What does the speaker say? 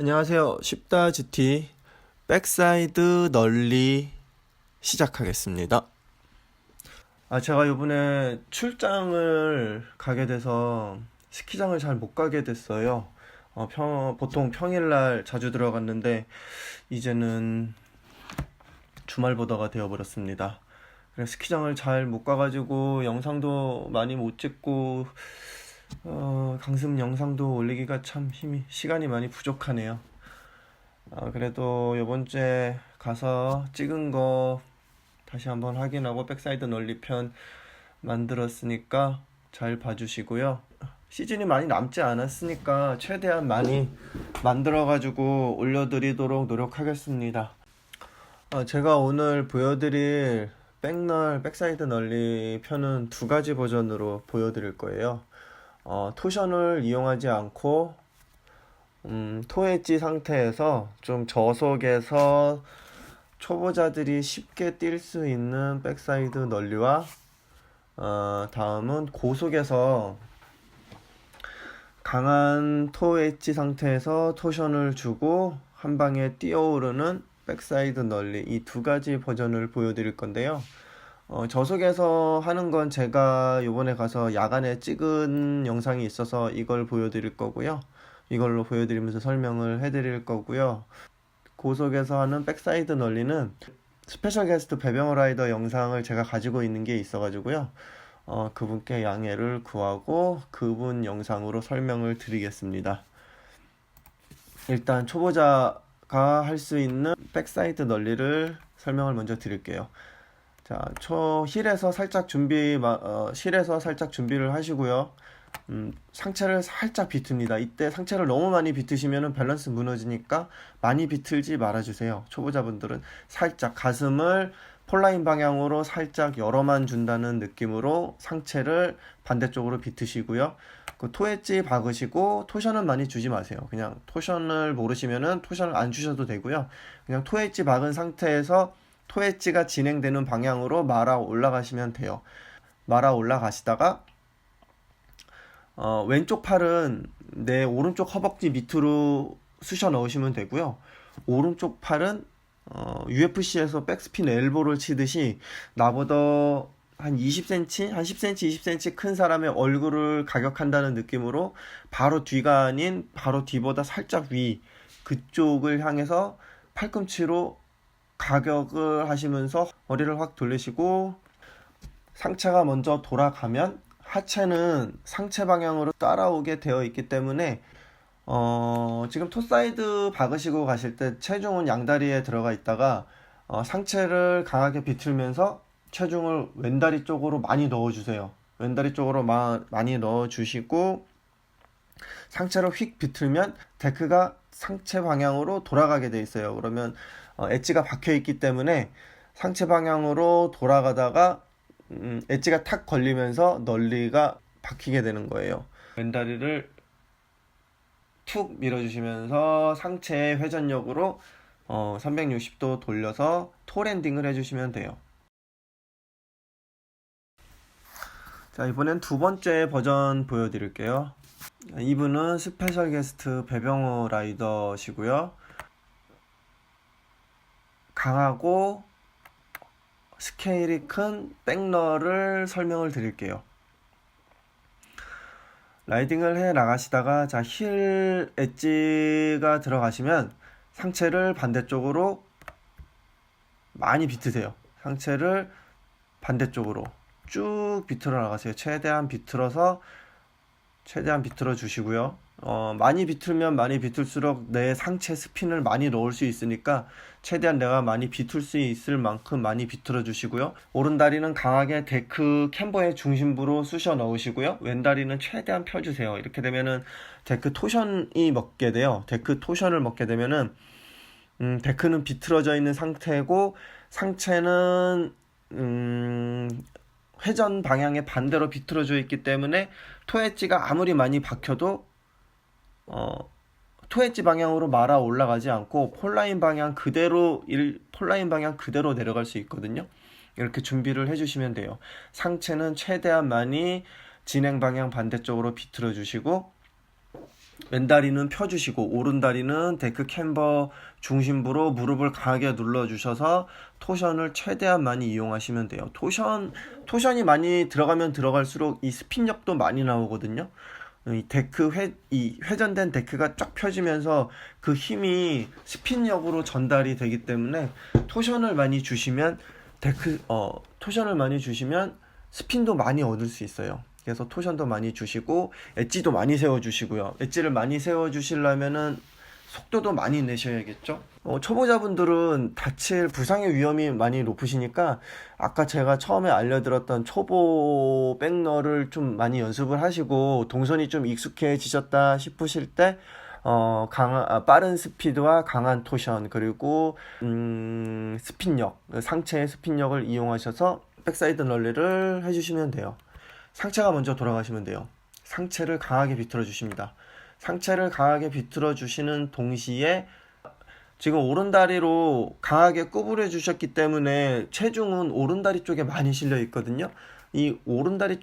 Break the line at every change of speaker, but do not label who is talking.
안녕하세요. 쉽다 GT 백사이드 널리 시작하겠습니다. 아, 제가 이번에 출장을 가게 돼서 스키장을 잘 못 가게 됐어요. 어, 평, 보통 평일날 자주 들어갔는데 이제는 주말 보다가 되어버렸습니다. 그래서 스키장을 잘 못 가가지고 영상도 많이 못 찍고 어, 강습 영상도 올리기가 참 힘이 시간이 많이 부족하네요. 아, 그래도 이번 주에 가서 찍은 거 다시 한번 확인하고 백사이드 널리편 만들었으니까 잘 봐주시고요. 시즌이 많이 남지 않았으니까 최대한 많이 만들어가지고 올려드리도록 노력하겠습니다. 아, 제가 오늘 보여드릴 백널, 백사이드 널리 편은 두 가지 버전으로 보여드릴 거예요. 어, 토션을 이용하지 않고 음, 토엣지 상태에서 좀 저속에서 초보자들이 쉽게 뛸 수 있는 백사이드 널리와 어, 다음은 고속에서 강한 토엣지 상태에서 토션을 주고 한 방에 뛰어오르는 백사이드 널리 이 두 가지 버전을 보여드릴 건데요. 어, 저속에서 하는 건 제가 요번에 가서 야간에 찍은 영상이 있어서 이걸 보여드릴 거고요. 이걸로 보여드리면서 설명을 해드릴 거고요. 고속에서 하는 백사이드 널리는 스페셜 게스트 배병호 라이더 영상을 제가 가지고 있는 게 있어가지고요. 어, 그분께 양해를 구하고 그분 영상으로 설명을 드리겠습니다. 일단 초보자가 할 수 있는 백사이드 널리를 설명을 먼저 드릴게요. 자, 초 힐에서 살짝 준비, 어, 힐에서 살짝 준비를 하시고요. 음, 상체를 살짝 비틉니다. 이때 상체를 너무 많이 비트시면 밸런스 무너지니까 많이 비틀지 말아주세요. 초보자분들은 살짝 가슴을 폴라인 방향으로 살짝 열어만 준다는 느낌으로 상체를 반대쪽으로 비트시고요. 그 토엣지 박으시고 토션은 많이 주지 마세요. 그냥 토션을 모르시면은 토션을 안 주셔도 되고요. 그냥 토엣지 박은 상태에서 토엣지가 진행되는 방향으로 말아 올라가시면 돼요. 말아 올라가시다가 어, 왼쪽 팔은 내 오른쪽 허벅지 밑으로 쑤셔 넣으시면 되고요. 오른쪽 팔은 어, UFC에서 백스핀 엘보를 치듯이 나보다 한 20cm, 한 10cm, 20cm 큰 사람의 얼굴을 가격한다는 느낌으로 바로 뒤가 아닌 바로 뒤보다 살짝 위 그쪽을 향해서 팔꿈치로 가격을 하시면서 머리를 확 돌리시고 상체가 먼저 돌아가면 하체는 상체 방향으로 따라오게 되어 있기 때문에 어, 지금 토사이드 박으시고 가실 때 체중은 양다리에 들어가 있다가 어, 상체를 강하게 비틀면서 체중을 왼다리 쪽으로 많이 넣어주세요. 왼다리 쪽으로 마, 많이 넣어주시고 상체를 휙 비틀면 데크가 상체 방향으로 돌아가게 돼 있어요. 그러면 어, 엣지가 박혀 있기 때문에 상체 방향으로 돌아가다가 음, 엣지가 탁 걸리면서 널리가 박히게 되는 거예요. 왼다리를 툭 밀어주시면서 상체 회전력으로 어, 360도 돌려서 토랜딩을 해주시면 돼요. 자, 이번엔 두 번째 버전 보여드릴게요. 이분은 스페셜 게스트 배병호 라이더시고요. 강하고 스케일이 큰 백러를 설명을 드릴게요. 라이딩을 해 나가시다가 자 힐 엣지가 들어가시면 상체를 반대쪽으로 많이 비트세요. 상체를 반대쪽으로 쭉 비틀어 나가세요. 최대한 비틀어서 최대한 비틀어 주시고요. 어, 많이 비틀면 많이 비틀수록 내 상체 스핀을 많이 넣을 수 있으니까 최대한 내가 많이 비틀 수 있을 만큼 많이 비틀어 주시고요. 오른다리는 강하게 데크 캠버의 중심부로 쑤셔 넣으시고요. 왼다리는 최대한 펴주세요. 이렇게 되면은 데크 토션이 먹게 돼요. 데크 토션을 먹게 되면은 음, 데크는 비틀어져 있는 상태고 상체는 음, 회전 방향의 반대로 비틀어져 있기 때문에 토엣지가 아무리 많이 박혀도 어, 토엣지 방향으로 말아 올라가지 않고 폴라인 방향 그대로 일, 폴라인 방향 그대로 내려갈 수 있거든요. 이렇게 준비를 해주시면 돼요. 상체는 최대한 많이 진행 방향 반대쪽으로 비틀어 주시고 왼다리는 펴주시고 오른다리는 데크 캠버 중심부로 무릎을 강하게 눌러주셔서 토션을 최대한 많이 이용하시면 돼요. 토션 토션이 많이 들어가면 들어갈수록 이 스핀력도 많이 나오거든요. 이 데크 회, 이 회전된 데크가 쫙 펴지면서 그 힘이 스핀력으로 전달이 되기 때문에 토션을 많이 주시면 데크 어 토션을 많이 주시면 스핀도 많이 얻을 수 있어요. 그래서 토션도 많이 주시고 엣지도 많이 세워 주시고요. 엣지를 많이 세워 주시려면은 속도도 많이 내셔야겠죠. 어, 초보자분들은 다칠 부상의 위험이 많이 높으시니까 아까 제가 처음에 알려드렸던 초보 백러를 좀 많이 연습을 하시고 동선이 좀 익숙해지셨다 싶으실 때 어, 강한, 아, 빠른 스피드와 강한 토션, 그리고, 음, 스핀력, 상체의 스핀력을 이용하셔서 백사이드 널리를 해주시면 돼요. 상체가 먼저 돌아가시면 돼요. 상체를 강하게 비틀어 주십니다. 상체를 강하게 비틀어 주시는 동시에 지금 오른다리로 강하게 구부려 주셨기 때문에 체중은 오른다리 쪽에 많이 실려 있거든요. 이 오른다리